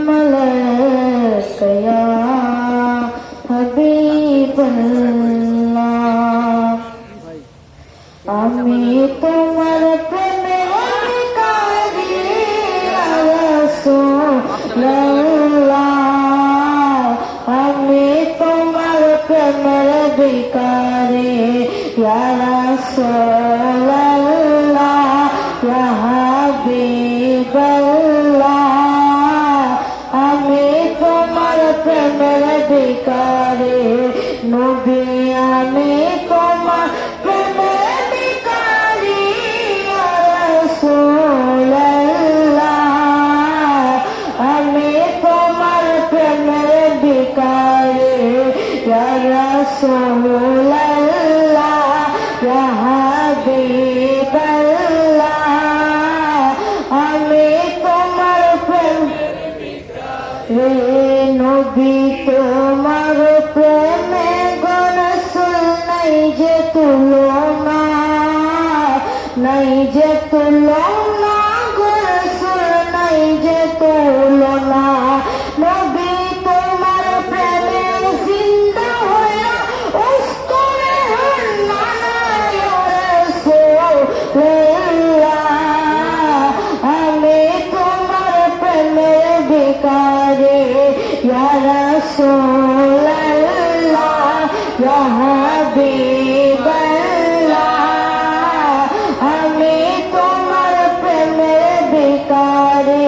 وسلم عليك يا حبيب الله আমি তোমার প্রেমে কারি আমি তোমার প্রেমের বিকারে আমি বিকারে নবী আমি তোমার প্রেমের বিকারি আমি তোমার প্রেমের বিকারে আমি তোমার প্রেম নবী তোমার প্রেমে গরসুল নাই যে তুলনা নাই যে তুলনা। ইয়ারা সোল্লাহ আমি তোমার প্রেমের বিকারে